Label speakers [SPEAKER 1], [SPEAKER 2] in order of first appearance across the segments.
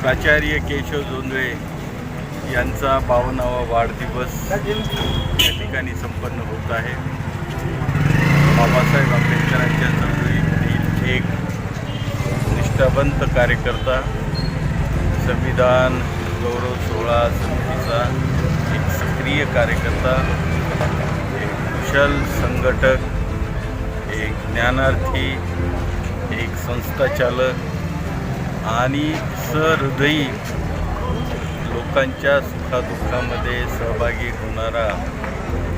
[SPEAKER 1] प्राचार्य केशव जोंधळे यांचा बावन्नावा वाढदिवस या ठिकाणी संपन्न होत आहे. बाबासाहेब आंबेडकरांच्या चळवळीतील एक निष्ठावंत कार्यकर्ता संविधान गौरव सोहळा समितीचा एक सक्रिय कार्यकर्ता एक कुशल संघटक एक ज्ञानार्थी एक संस्थाचालक आणि सहृदयी लोकांच्या सुखादुःखामध्ये सहभागी होणारा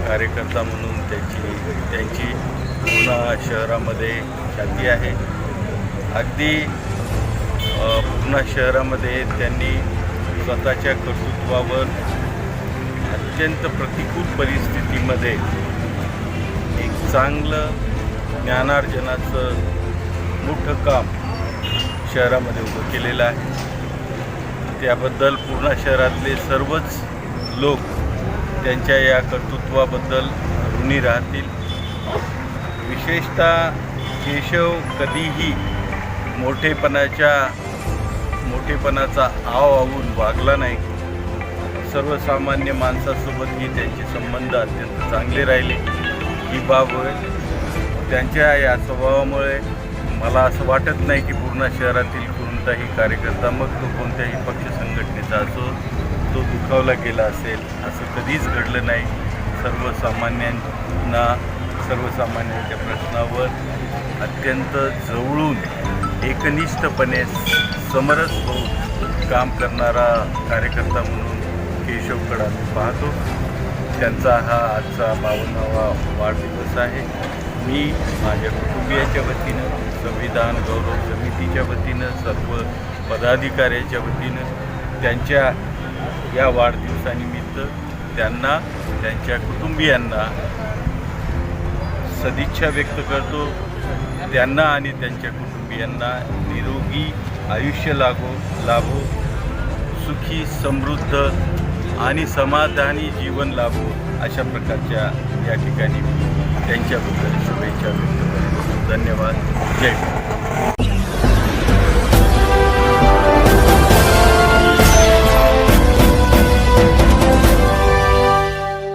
[SPEAKER 1] कार्यकर्ता म्हणून त्याची त्यांची पूर्ण शहरामध्ये ख्याती आहे. अगदी पूर्ण शहरामध्ये त्यांनी स्वतःच्या कर्तृत्वावर अत्यंत प्रतिकूल परिस्थितीमध्ये एक चांगलं ज्ञानार्जनाचं मोठं काम शहरामध्ये उभं केलेलं आहे. त्याबद्दल पूर्णा शहरातले सर्वच लोक त्यांच्या या कर्तृत्वाबद्दल ऋणी राहतील. विशेषतः केशव कधीही मोठेपणाच्या मोठेपणाचा आव आवून वागला नाही. सर्वसामान्य माणसासोबतही त्यांचे संबंध अत्यंत चांगले राहिले. ही बाब होय. त्यांच्या या स्वभावामुळे मला असं वाटत नाही की पूर्ण शहरातील कोणताही कार्यकर्ता मग तो कोणत्याही पक्ष संघटनेचा असो तो दुखावला गेला असेल असं कधीच घडलं नाही. सर्वसामान्यांना सर्वसामान्यांच्या प्रश्नावर अत्यंत जवळून एकनिष्ठपणे समरस होऊन काम करणारा कार्यकर्ता म्हणून केशवकडे आम्ही पाहतो. त्यांचा हा आजचा बावन्नावा वाढदिवस आहे. मी माझ्या कुटुंबियाच्या वतीनं संविधान गौरव समितीच्या वतीनं सर्व पदाधिकाऱ्याच्या वतीनं त्यांच्या या वाढदिवसानिमित्त त्यांना त्यांच्या कुटुंबियांना सदिच्छा व्यक्त करतो. त्यांना आणि त्यांच्या कुटुंबियांना निरोगी आयुष्य लागो लाभो सुखी समृद्ध आणि समाधानी जीवन लाभो अशा प्रकारच्या या ठिकाणी मी त्यांच्याबद्दल शुभेच्छा व्यक्त करतो. धन्यवाद. जय